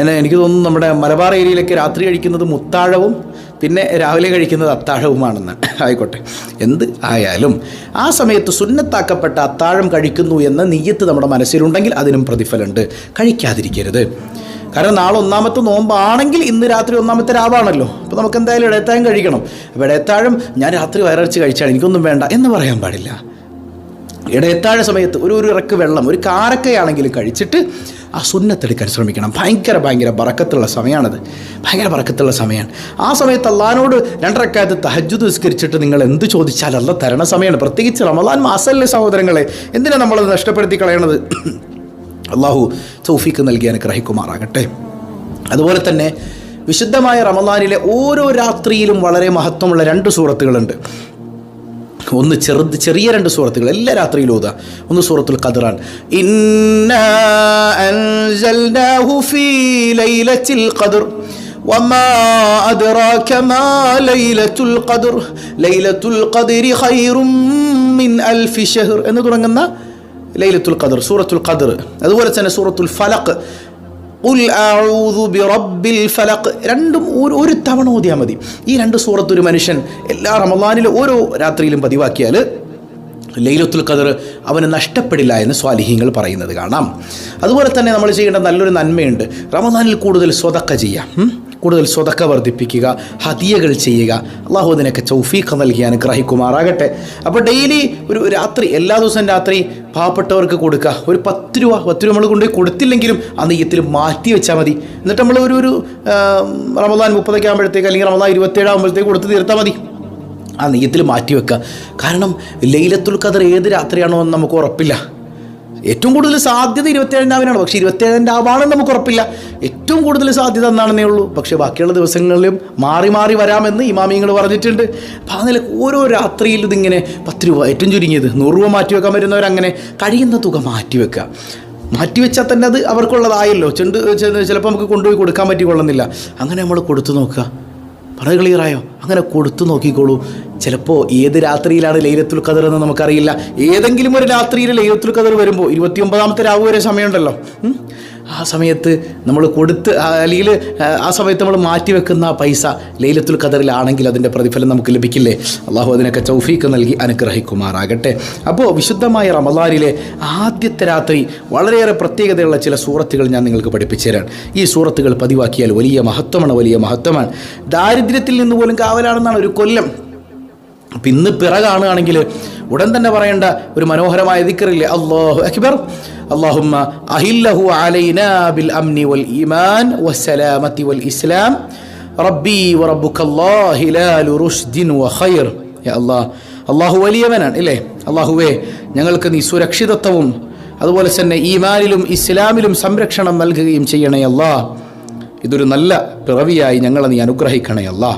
എന്നെ എനിക്ക് തോന്നുന്നു നമ്മുടെ മലബാർ ഏരിയയിലൊക്കെ രാത്രി കഴിക്കുന്നത് മുത്താഴവും പിന്നെ രാവിലെ കഴിക്കുന്നത് അത്താഴവുമാണെന്ന്. ആയിക്കോട്ടെ. എന്ത് ആയാലും ആ സമയത്ത് സുന്നത്താക്കപ്പെട്ട അത്താഴം കഴിക്കുന്നു എന്ന നീയത്ത് നമ്മുടെ മനസ്സിലുണ്ടെങ്കിൽ അതിനും പ്രതിഫലമുണ്ട്. കഴിക്കാതിരിക്കരുത്. കാരണം നാളെ ഒന്നാമത്തെ നോമ്പാണെങ്കിൽ ഇന്ന് രാത്രി ഒന്നാമത്തെ രാവാണല്ലോ. അപ്പോൾ നമുക്ക് എന്തായാലും ഇടയത്താഴം കഴിക്കണം. അപ്പോൾ ഇടയത്താഴം ഞാൻ രാത്രി വയറച്ച് കഴിച്ചാൽ എനിക്കൊന്നും വേണ്ട എന്ന് പറയാൻ പാടില്ല. ഇടയത്താഴ സമയത്ത് ഒരു ഒരു ഇറക്ക് വെള്ളം ഒരു കാരക്കയാണെങ്കിലും കഴിച്ചിട്ട് ആ സുന്നത്തെടുക്കാൻ ശ്രമിക്കണം. ഭയങ്കര ഭയങ്കര ബറക്കത്തുള്ള സമയമാണത് ഭയങ്കര ബറക്കത്തുള്ള സമയമാണ് ആ സമയത്ത് അള്ളഹാനോട് രണ്ടരക്കാലത്ത് തഹജ്ജുദ് നിസ്കരിച്ചിട്ട് നിങ്ങൾ എന്ത് ചോദിച്ചാൽ അല്ല തരണ സമയമാണ് പ്രത്യേകിച്ച് റമദാൻ മാസല്ലേ സഹോദരങ്ങളെ എന്തിനാണ് നമ്മളത് നഷ്ടപ്പെടുത്തി കളയണത്? അള്ളാഹു തൗഫീക്ക് നൽകി അനുഗ്രഹിക്കുമാറാകട്ടെ അതുപോലെ തന്നെ വിശുദ്ധമായ റമദാനിലെ ഓരോ രാത്രിയിലും വളരെ മഹത്വമുള്ള രണ്ട് സൂറത്തുകളുണ്ട് ഒന്ന് ചെറുത് ചെറിയ രണ്ട് സൂറത്തുകൾ എല്ലാ രാത്രിയിലും ഓതാ ഒന്ന് സൂറത്തുൽ ഖദറാണ് ഇന്നാ അൻസൽനാഹു ഫീ ലൈലത്തിൽ ഖദർ وما أدراك ما ليلة القدر ليلة القدر خير من ألف شهر എന്ന് തുടങ്ങുന്ന ലൈലത്തുൽ ഖദർ സൂറത്തുൽ ഖദർ. അതുപോലെ തന്നെ സൂറത്തുൽ ഫലഖ്. ഉൽ അഊദു ബിറബ്ബിൽ ഫലഖ്. രണ്ടും ഒരു ഒരു തവണ ഓതിയാൽ മതി. ഈ രണ്ട് സൂറത്ത് ഒരു മനുഷ്യൻ എല്ലാ റമദാനിലും ഓരോ രാത്രിയിലും പതിവാക്കിയാൽ ലൈലത്തുൽ ഖദർ അവന് നഷ്ടപ്പെടില്ല എന്ന് സ്വാലിഹ്യങ്ങൾ പറയുന്നത് കാണാം. അതുപോലെ തന്നെ നമ്മൾ ചെയ്യേണ്ട നല്ലൊരു നന്മയുണ്ട്. റമദാനിൽ കൂടുതൽ സ്വതക്ക ചെയ്യാം? കൂടുതൽ സ്വതക്ക വർദ്ധിപ്പിക്കുക ഹതിയകൾ ചെയ്യുക. അള്ളാഹു അതിനൊക്കെ ചൗഫീഖ നൽകി അനുഗ്രഹിക്കുമാറാകട്ടെ. അപ്പോൾ ഡെയിലി ഒരു രാത്രി എല്ലാ ദിവസവും രാത്രി പാവപ്പെട്ടവർക്ക് കൊടുക്കുക. ഒരു പത്ത് രൂപ പത്ത് രൂപ നമ്മൾ കൊണ്ടുപോയി കൊടുത്തില്ലെങ്കിലും ആ നെയ്യത്തിൽ മാറ്റി വെച്ചാൽ മതി. എന്നിട്ട് നമ്മൾ ഒരു ഒരു റമദാൻ മുപ്പതൊക്കെ ആകുമ്പോഴത്തേക്ക് അല്ലെങ്കിൽ റമദാൻ ഇരുപത്തേഴാകുമ്പോഴത്തേക്ക് കൊടുത്ത് തീർത്താൽ മതി. ആ നെയ്യത്തിൽ മാറ്റി വെക്കുക. കാരണം ലൈലത്തുൽ ഖദർ ഏത് രാത്രിയാണോ എന്ന് നമുക്ക് ഉറപ്പില്ല. ഏറ്റവും കൂടുതൽ സാധ്യത ഇരുപത്തേഴിന്റെ ആവിനാണ്. പക്ഷേ ഇരുപത്തേഴിന്റെ ആവാണെന്ന് നമുക്ക് ഉറപ്പില്ല. ഏറ്റവും കൂടുതൽ സാധ്യത എന്നാണെന്നേ ഉള്ളൂ. പക്ഷേ ബാക്കിയുള്ള ദിവസങ്ങളിലും മാറി മാറി വരാമെന്ന് ഇമാമിങ്ങൾ പറഞ്ഞിട്ടുണ്ട്. അപ്പം ആ ഓരോ രാത്രിയിൽ ഇതിങ്ങനെ പത്ത് രൂപ ഏറ്റവും ചുരുങ്ങിയത്. നൂറ് രൂപ മാറ്റി വെക്കാൻ വരുന്നവരങ്ങനെ കഴിയുന്ന തുക മാറ്റി വെക്കുക. മാറ്റിവെച്ചാൽ തന്നെ അത് അവർക്കുള്ളതായല്ലോ. ചെണ്ട് ചിലപ്പോൾ നമുക്ക് കൊണ്ടുപോയി കൊടുക്കാൻ പറ്റി കൊള്ളുന്നില്ല അങ്ങനെ നമ്മൾ കൊടുത്തു നോക്കുക. പറഞ്ഞ ക്ലിയറായോ? അങ്ങനെ കൊടുത്തു നോക്കിക്കോളൂ. ചിലപ്പോൾ ഏത് രാത്രിയിലാണ് ലൈലത്തുൽ ഖദർ എന്ന് നമുക്കറിയില്ല. ഏതെങ്കിലും ഒരു രാത്രിയിൽ ലൈലത്തുൽ ഖദർ വരുമ്പോൾ ഇരുപത്തിയൊമ്പതാമത്തെ രാവ് വരെ സമയമുണ്ടല്ലോ. ആ സമയത്ത് നമ്മൾ കൊടുത്ത് അല്ലെങ്കിൽ ആ, സമയത്ത് നമ്മൾ മാറ്റി വെക്കുന്ന പൈസ ലൈലത്തുൽ ഖദറിലാണെങ്കിൽ അതിന്റെ പ്രതിഫലം നമുക്ക് ലഭിക്കില്ലേ? അള്ളാഹു അതിനൊക്കെ ചൗഫീക്ക് നൽകി അനുഗ്രഹിക്കുമാറാകട്ടെ. അപ്പോൾ വിശുദ്ധമായ റമദാനിലെ ആദ്യത്തെ രാത്രി വളരെയേറെ പ്രത്യേകതയുള്ള ചില സൂറത്തുകൾ ഞാൻ നിങ്ങൾക്ക് പഠിപ്പിച്ചു തരാൻ. ഈ സൂറത്തുകൾ പതിവാക്കിയാൽ വലിയ മഹത്വമാണ് വലിയ മഹത്വമാണ്. ദാരിദ്ര്യത്തിൽ നിന്ന് പോലും കാവലാണെന്നാണ് ഒരു കൊല്ലം. അപ്പം ഇന്ന് പിറകാണുകയാണെങ്കിൽ ഉടൻ തന്നെ പറയേണ്ട ഒരു മനോഹരമായ ദിക്കറില്ലേ അള്ളാഹു അക്ബർ. അള്ളാഹുമ്മ അഹില്ലഹു അലൈന ബിൽ അംനി വൽ ഈമാൻ വസ്സലാമത്തി വൽ ഇസ്ലാം. റബ്ബി വറബുക്കല്ലാഹിലാലു റുഷ്ദിൻ വഖൈർ അള്ളാഹ് അള്ളാഹു വലിയവനാണ് ഇല്ലേ? അള്ളാഹുവേ ഞങ്ങൾക്ക് നീ സുരക്ഷിതത്വവും അതുപോലെ തന്നെ ഈമാനിലും ഇസ്ലാമിലും സംരക്ഷണം നൽകുകയും ചെയ്യണേ അല്ലാ ഇതൊരു നല്ല പിറവിയായി ഞങ്ങളെ നീ അനുഗ്രഹിക്കണേ അല്ലാ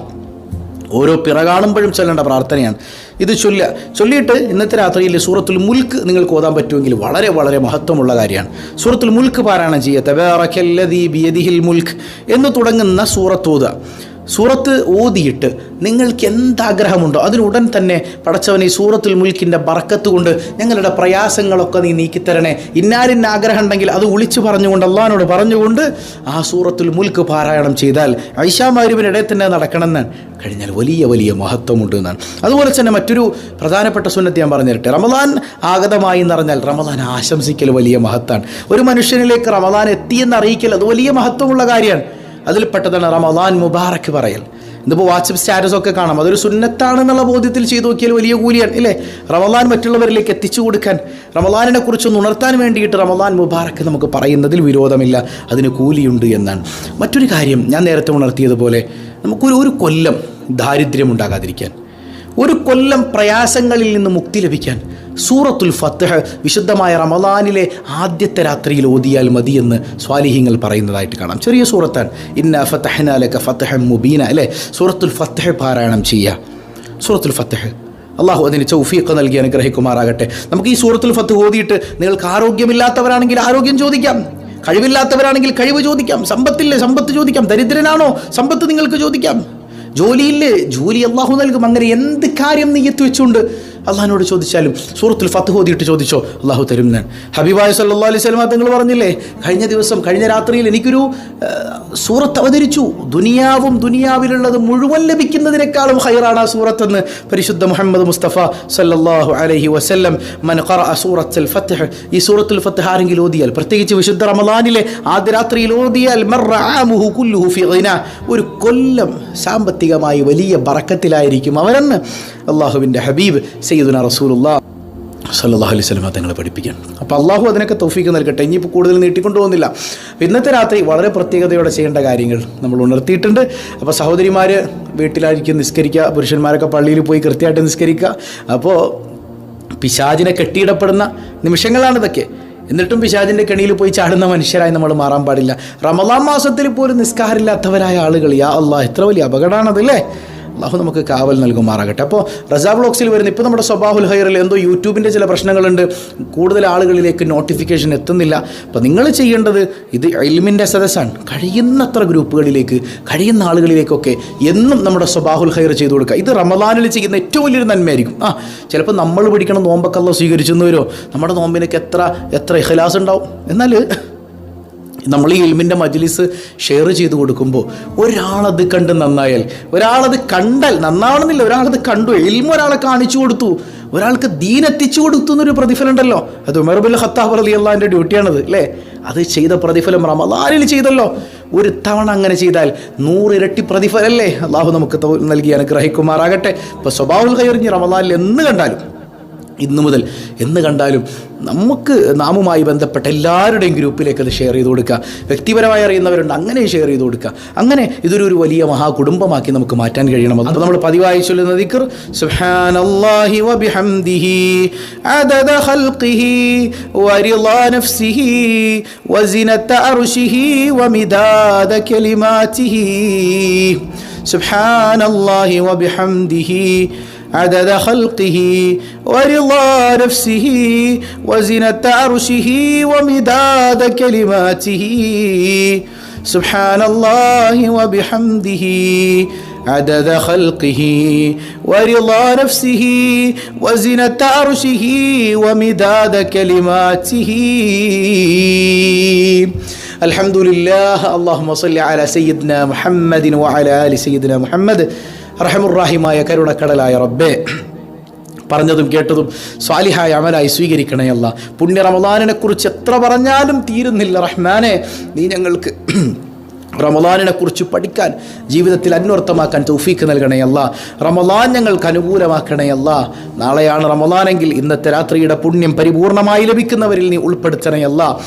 ഓരോ പിറ കാണുമ്പോഴും ചൊല്ലേണ്ട പ്രാർത്ഥനയാണ്. ഇത് ചൊല്ല ചൊല്ലിയിട്ട് ഇന്നത്തെ രാത്രിയിൽ സൂറത്തുൽ മുൽക്ക് നിങ്ങൾക്ക് ഓതാൻ പറ്റുമെങ്കിൽ വളരെ വളരെ മഹത്വമുള്ള കാര്യമാണ്. സൂറത്തുൽ മുൽക്ക് പാരായണം ചെയ്യുക തബാറക്കല്ലദീ ബിയദിഹിൽ മുൽക്ക് എന്ന് തുടങ്ങുന്ന സൂറത്ത് സൂറത്ത് ഓതിയിട്ട് നിങ്ങൾക്ക് എന്താഗ്രഹമുണ്ടോ അതിനുടൻ തന്നെ പടച്ചവൻ ഈ സൂറത്തുൽ മുൽക്കിന്റെ ബറക്കത്ത് കൊണ്ട് ഞങ്ങളുടെ പ്രയാസങ്ങളൊക്കെ നീ നീക്കിത്തരണേ. ഇന്നാരിന്ന ആഗ്രഹം ഉണ്ടെങ്കിൽ അത് വിളിച്ചു പറഞ്ഞുകൊണ്ട് അള്ളഹാനോട് പറഞ്ഞുകൊണ്ട് ആ സൂറത്തുൽ മുൽക്ക് പാരായണം ചെയ്താൽ ഐഷാമാരുവിനിടെ തന്നെ നടക്കണമെന്ന് കഴിഞ്ഞാൽ വലിയ വലിയ മഹത്വമുണ്ട് എന്നാണ്. അതുപോലെ തന്നെ മറ്റൊരു പ്രധാനപ്പെട്ട സുന്നത്ത് ഞാൻ പറഞ്ഞു തരട്ടെ റമദാൻ ആഗതമായി എന്ന് പറഞ്ഞാൽ റമദാൻ ആശംസിക്കൽ വലിയ മഹത്താണ് ഒരു മനുഷ്യനിലേക്ക് റമദാൻ എത്തിയെന്ന് അറിയിക്കൽ അത് വലിയ മഹത്വമുള്ള കാര്യമാണ്. അതിൽപ്പെട്ടതാണ് റമദാൻ മുബാറക്ക് പറയൽ. ഇതിപ്പോൾ വാട്സപ്പ് സ്റ്റാറ്റസ് ഒക്കെ കാണാം. അതൊരു സുന്നത്താണെന്നുള്ള ബോധ്യത്തിൽ ചെയ്തു നോക്കിയാൽ വലിയ കൂലിയാണ് ഇല്ലേ? റമദാൻ മറ്റുള്ളവരിലേക്ക് എത്തിച്ചു കൊടുക്കാൻ റമദാനിനെ കുറിച്ചൊന്ന് ഉണർത്താൻ വേണ്ടിയിട്ട് റമദാൻ മുബാറക്ക് നമുക്ക് പറയുന്നതിൽ വിരോധമില്ല അതിന് കൂലിയുണ്ട് എന്നാണ്. മറ്റൊരു കാര്യം ഞാൻ നേരത്തെ ഉണർത്തിയതുപോലെ നമുക്കൊരു ഒരു കൊല്ലം ദാരിദ്ര്യം ഉണ്ടാകാതിരിക്കാൻ ഒരു കൊല്ലം പ്രയാസങ്ങളിൽ നിന്ന് മുക്തി ലഭിക്കാൻ സൂറത്തുൽ ഫത്തഹ് വിശുദ്ധമായ റമദാനിലെ ആദ്യത്തെ രാത്രിയിൽ ഓതിയാൽ മതിയെന്ന് സ്വാലിഹിങ്ങൾ പറയുന്നതായിട്ട് കാണാം. ചെറിയ സൂറത്താണ്. ഇന്ന ഫത്തഹനാലൊക്കെ ഫത്തഹ മുബീന അല്ലേ? സൂറത്തുൽ ഫത്തഹ് പാരായണം ചെയ്യുക. സൂറത്തുൽ ഫത്തഹ് അള്ളാഹു അതിന് ചൗഫീഖ് നൽകി അനുഗ്രഹിക്കുമാറാകട്ടെ. നമുക്ക് ഈ സൂറത്തുൽ ഫത്ത് ഓതിയിട്ട് നിങ്ങൾക്ക് ആരോഗ്യമില്ലാത്തവരാണെങ്കിൽ ആരോഗ്യം ചോദിക്കാം. കഴിവില്ലാത്തവരാണെങ്കിൽ കഴിവ് ചോദിക്കാം. സമ്പത്തില്ലേ? സമ്പത്ത് ചോദിക്കാം. ദരിദ്രനാണോ? സമ്പത്ത് നിങ്ങൾക്ക് ചോദിക്കാം. ജോലിയില്ലേ? ജോലി അള്ളാഹു നൽകും. അങ്ങനെ എന്ത് കാര്യം നീ എത്തി വെച്ചുകൊണ്ട് അള്ളാഹിനോട് ചോദിച്ചാലും സൂറത്തുൽ ഫത്ത് ഓതിയിട്ട് ചോദിച്ചോ അള്ളാഹു തരും ഞാൻ ഹബീബായ സല്ലാ അലൈഹി സ്വലമ തങ്ങൾ പറഞ്ഞില്ലേ കഴിഞ്ഞ ദിവസം കഴിഞ്ഞ രാത്രിയിൽ എനിക്കൊരു സൂറത്ത് അവതരിച്ചു. ദുനിയാവും ദുനിയാവിലുള്ളത് മുഴുവൻ ലഭിക്കുന്നതിനേക്കാളും ഹൈറാണ് ആ സൂറത്തെന്ന് പരിശുദ്ധ മുഹമ്മദ് മുസ്തഫ സല്ലാഹു അലഹി വസല്ലം മൻ ഖറഅ സൂറത്തുൽ ഈ സൂറത്തുൽ ഫത്ഹ് ആരെങ്കിലും ഓതിയാൽ പ്രത്യേകിച്ച് വിശുദ്ധ റമദാനിലെ ആദ്യ രാത്രിയിൽ ഓതിയാൽ ഒരു കൊല്ലം സാമ്പത്തികമായി വലിയ ബറക്കത്തിലായിരിക്കും അവരെന്ന് അള്ളാഹുവിന്റെ ഹബീബ് സയ്യിദുന റസൂലുള്ള സല്ലാഹു അലൈഹി സ്വലമ തങ്ങളെ പഠിപ്പിക്കാൻ. അപ്പോൾ അള്ളാഹു അതിനൊക്കെ തൗഫീക്ക് നൽകട്ടെ. ഇനിയിപ്പോൾ കൂടുതൽ നീട്ടിക്കൊണ്ടു പോകുന്നില്ല ഇന്നത്തെ രാത്രി വളരെ പ്രത്യേകതയോടെ ചെയ്യേണ്ട കാര്യങ്ങൾ നമ്മൾ ഉണർത്തിയിട്ടുണ്ട്. അപ്പോൾ സഹോദരിമാർ വീട്ടിലായിരിക്കും നിസ്കരിക്കുക. പുരുഷന്മാരൊക്കെ പള്ളിയിൽ പോയി കൃത്യമായിട്ട് നിസ്കരിക്കുക. അപ്പോൾ പിശാചിനെ കെട്ടിയിടപ്പെടുന്ന നിമിഷങ്ങളാണിതൊക്കെ എന്നിട്ടും പിശാജിന്റെ കെണിയിൽ പോയി ചാടുന്ന മനുഷ്യരായി നമ്മൾ മാറാൻ പാടില്ല. റമദാൻ മാസത്തിൽ പോലും നിസ്കാരമില്ലാത്തവരായ ആളുകൾ യാ അള്ളാഹ് എത്ര വലിയ അപകടമാണതല്ലേ? അള്ളാഹു നമുക്ക് കാവൽ നൽകുമാറാകട്ടെ. അപ്പോൾ റസാ ബ്ലോക്സിൽ വരുന്ന ഇപ്പോൾ നമ്മുടെ സ്വബാഹുൽ ഹൈറിൽ എന്തോ യൂട്യൂബിന്റെ ചില പ്രശ്നങ്ങളുണ്ട്. കൂടുതൽ ആളുകളിലേക്ക് നോട്ടിഫിക്കേഷൻ എത്തുന്നില്ല. അപ്പോൾ നിങ്ങൾ ചെയ്യേണ്ടത് ഇത് എൽമിന്റെ സദസ്സാണ്. കഴിയുന്നത്ര ഗ്രൂപ്പുകളിലേക്ക് കഴിയുന്ന ആളുകളിലേക്കൊക്കെ എന്നും നമ്മുടെ സ്വബാഹുൽ ഹൈർ ചെയ്തു കൊടുക്കുക. ഇത് റമദാനിൽ ചെയ്യുന്ന ഏറ്റവും വലിയൊരു നന്മയായിരിക്കും. ആ ചിലപ്പോൾ നമ്മൾ പിടിക്കണം നോമ്പൊക്കെ അല്ല സ്വീകരിച്ചെന്ന് വരുമോ നമ്മുടെ നോമ്പിനൊക്കെ എത്ര എത്ര ഇഹലാസ് ഉണ്ടാവും? എന്നാൽ നമ്മൾ ഈ ഇൽമിന്റെ മജ്ലിസ് ഷെയർ ചെയ്ത് കൊടുക്കുമ്പോൾ ഒരാളത് കണ്ട് നന്നായാൽ ഒരാളത് കണ്ടാൽ നന്നാവണമെന്നില്ല ഒരാളത് കണ്ടു ഇൽമ ഒരാളെ കാണിച്ചു കൊടുത്തു ഒരാൾക്ക് ദീൻ എത്തിച്ചു കൊടുത്തു എന്നൊരു പ്രതിഫലം ഉണ്ടല്ലോ. അത് ഉമർബുൽ ഖത്താബ് അലി അള്ളാഹിന്റെ ഡ്യൂട്ടിയാണത് അല്ലേ? അത് ചെയ്ത പ്രതിഫലം റമദാനിൽ ചെയ്തല്ലോ. ഒരു തവണ അങ്ങനെ ചെയ്താൽ നൂറിരട്ടി പ്രതിഫലല്ലേ അള്ളാഹു നമുക്ക് നൽകി അനുഗ്രഹിക്കുമാറാകട്ടെ. ഇപ്പോൾ സ്വഭാവം കയറിഞ്ഞ് റമദാനിൽ എന്ന് കണ്ടാലും. ഇന്നു മുതൽ എന്ന് കണ്ടാലും നമുക്ക് നാമുമായി ബന്ധപ്പെട്ട എല്ലാവരുടെയും ഗ്രൂപ്പിലേക്ക് അത് ഷെയർ ചെയ്ത് കൊടുക്കുക. വ്യക്തിപരമായി അറിയുന്നവരുണ്ട് അങ്ങനെ ഷെയർ ചെയ്ത് കൊടുക്കുക. അങ്ങനെ ഇതൊരു ഒരു വലിയ മഹാകുടുംബമാക്കി നമുക്ക് മാറ്റാൻ കഴിയണം. അപ്പോൾ നമ്മൾ പതിവായി ചൊല്ലുന്ന ദിക്കർ സുബ്ഹാനല്ലാഹി വബിഹംദിഹി അദദ ഖൽഖിഹി വരിളാ നഫ്സിഹി വസിനത അർശിഹി വമിദാദ കലിമാതിഹി സുബ്ഹാനല്ലാഹി വബിഹംദിഹി عدد خلقه ورضا نفسه وزنة عرشه ومداد كلماته. سبحان الله وبحمده. عدد خلقه ورضا نفسه وزنة عرشه ومداد كلماته. الحمد لله. اللهم صل على سيدنا محمد وعلى آل سيدنا محمد. റഹമുറാഹിമായ കരുണക്കടലായ റബ്ബേ പറഞ്ഞതും കേട്ടതും സ്വാലിഹായ അമലായി സ്വീകരിക്കണേ അല്ല. പുണ്യ റമദാനിനെ കുറിച്ച് എത്ര പറഞ്ഞാലും തീരുന്നില്ല റഹ്മാനെ. നീ ഞങ്ങൾക്ക് റമദാനിനെ കുറിച്ച് പഠിക്കാൻ ജീവിതത്തിൽ അന്വർത്ഥമാക്കാൻ തൗഫീക്ക് നൽകണേ അല്ല. റമദാൻ ഞങ്ങൾക്ക് അനുകൂലമാക്കണേ അല്ല. നാളെയാണ് റമദാനെങ്കിൽ ഇന്നത്തെ രാത്രിയുടെ പുണ്യം പരിപൂർണമായി ലഭിക്കുന്നവരിൽ നീ ഉൾപ്പെടുത്തണേ അല്ല.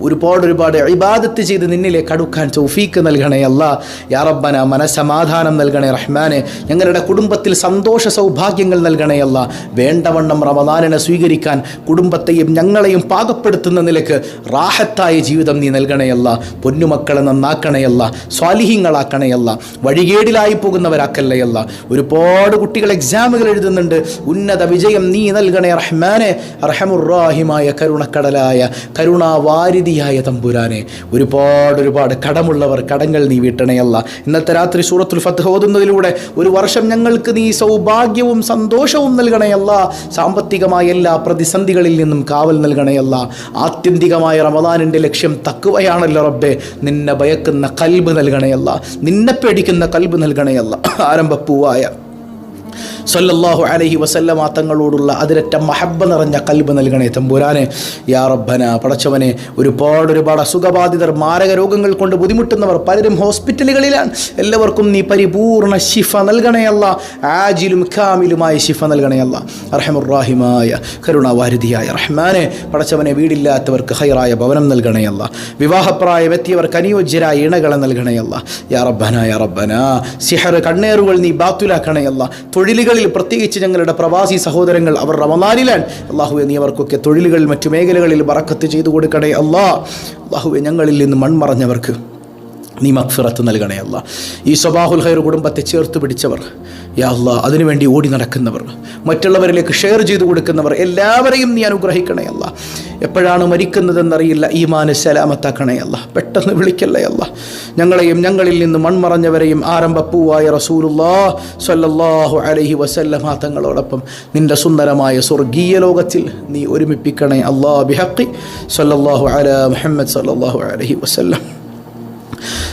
ഒരുപാട് ഒരുപാട് ഇബാദത്ത് ചെയ്ത് നിന്നിലെ കടുക്കാൻ ചൗഫീക്ക് നൽകണേ അല്ല. യാറബ്ബന മനസമാധാനം നൽകണേ റഹ്മാനെ. ഞങ്ങളുടെ കുടുംബത്തിൽ സന്തോഷ സൗഭാഗ്യങ്ങൾ നൽകണേ അല്ല. വേണ്ടവണ്ണം റമദാനിനെ സ്വീകരിക്കാൻ കുടുംബത്തെയും ഞങ്ങളെയും പാകപ്പെടുത്തുന്ന നിലയ്ക്ക് റാഹത്തായ ജീവിതം നീ നൽകണേയല്ല പൊന്നുമക്കളെ നന്നാക്കണേയല്ല സ്വാലിഹ്യങ്ങളാക്കണേയല്ല വഴികേടിലായി പോകുന്നവരാക്കല്ലേയല്ല ഒരുപാട് കുട്ടികൾ എക്സാമുകൾ എഴുതുന്നുണ്ട്. ഉന്നത വിജയം നീ നൽകണേ റഹ്മാനെ. റഹമുറാഹിമായ കരുണക്കടലായ കരുണാവാരിധിയായ തമ്പുരാനെ. ഒരുപാട് ഒരുപാട് കടമുള്ളവർ കടങ്ങൾ നീ വീട്ടണയല്ല. ഇന്നത്തെ രാത്രി സൂറത്തുൽ ഫത്ത് ഓതുന്നതിലൂടെ ഒരു വർഷം ഞങ്ങൾക്ക് നീ സൗഭാഗ്യവും സന്തോഷവും നൽകണയല്ല. സാമ്പത്തികമായ എല്ലാ പ്രതിസന്ധികളിൽ നിന്നും കാവൽ നൽകണയല്ല. ആത്യന്തികമായ റമദാനിന്റെ ലക്ഷ്യം തക്കുവയാണല്ലോ റബ്ബെ. നിന്നെ ഭയക്കുന്ന കൽബ് നൽകണയല്ല. നിന്നെ പേടിക്കുന്ന കൽബ് നൽകണയല്ല. ആരംഭപ്പൂവായ സല്ലല്ലാഹു അലഹി വസല്ലമ തങ്ങളോടുള്ള അതിരറ്റ മഹബ്ബ നിറഞ്ഞ കൽബ് നൽകണേ തമ്പുരാനെ. യാ പടച്ചവനെ ഒരുപാട് ഒരുപാട് അസുഖബാധിതർ മാരക രോഗങ്ങൾ കൊണ്ട് ബുദ്ധിമുട്ടുന്നവർ പലരും ഹോസ്പിറ്റലുകളിലാണ്. എല്ലാവർക്കും നീ പരിപൂർണ ശിഫ നൽകണയല്ല ആജിലും ഖാമിലുമായ ശിഫ നൽകണയല്ല അർഹമുറാഹിമായ കരുണാവാരുതിയായ റഹ്മാനെ പടച്ചവനെ വീടില്ലാത്തവർക്ക് ഹൈറായ ഭവനം നൽകണയല്ല വിവാഹപ്രായം എത്തിയവർക്ക് അനുയോജ്യരായ ഇണകളെ നൽകണയല്ല യാ റബ്ബന യാ സിഹർ കണ്ണേറുകൾ നീ ബാത്തുലാക്കണയല്ല തൊഴിലുകളിൽ പ്രത്യേകിച്ച് ഞങ്ങളുടെ പ്രവാസി സഹോദരങ്ങൾ അവർ റമദാനിലാണ്. അള്ളാഹുവെ നീ അവർക്കൊക്കെ തൊഴിലുകൾ മറ്റു മേഖലകളിൽ വറക്കത്ത് ചെയ്തു കൊടുക്കണേ അള്ളാ അള്ളാഹുവെ ഞങ്ങളിൽ നിന്ന് മൺമറഞ്ഞവർക്ക് നീ മക്ഫിറത്ത് നൽകണേ അല്ല. ഈ സ്വബാഹുൽ ഹൈർ കുടുംബത്തെ ചേർത്ത് പിടിച്ചവർ യാ അല്ല അതിനുവേണ്ടി ഓടി നടക്കുന്നവർ മറ്റുള്ളവരിലേക്ക് ഷെയർ ചെയ്തു കൊടുക്കുന്നവർ എല്ലാവരെയും നീ അനുഗ്രഹിക്കണേ അല്ല. എപ്പോഴാണ് മരിക്കുന്നതെന്നറിയില്ല ഈ സലാമത്താക്കണേ അല്ല. പെട്ടെന്ന് വിളിക്കല്ലേ അല്ല. ഞങ്ങളെയും ഞങ്ങളിൽ നിന്ന് മൺമറഞ്ഞവരെയും ആരംഭപ്പൂവായ റസൂലുല്ലാ സ്വല്ലല്ലാഹു അലഹി വസല്ലമ തങ്ങളോടൊപ്പം നിന്റെ സുന്ദരമായ സ്വർഗീയ ലോകത്തിൽ നീ ഒരുമിപ്പിക്കണേ അല്ലാ ബിഹക്കി സ്വല്ലല്ലാഹു അല മുഹമ്മദ് സ്വല്ലല്ലാഹു അലഹി വസല്ലം.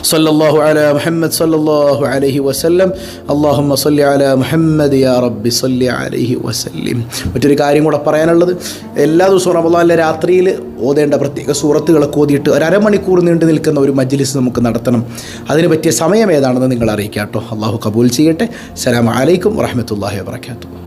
صلى الله على محمد صلى الله عليه وسلم اللهم صل على محمد يا رب صل عليه وسلم മറ്റൊരു കാര്യം കൂടെ പറയാനുള്ളത് എല്ലാ ദിവസവും റമദാനിലെ രാത്രിയിൽ ഓതേണ്ട പ്രത്യേക സൂറത്തുകളൊക്കെ ഓതിയിട്ട് ഒരു അരമണിക്കൂർ നീണ്ടു നിൽക്കുന്ന ഒരു മജ്ലിസ് നമുക്ക് നടത്തണം അതിന് പറ്റിയ സമയം ഏതാണെന്ന് നിങ്ങൾ അറിയിക്കാം കേട്ടോ അള്ളാഹു കബൂൽ ചെയ്യട്ടെ സലാം അലൈക്കും വറഹമത്തല്ലാഹി വാബർക്കാത്തു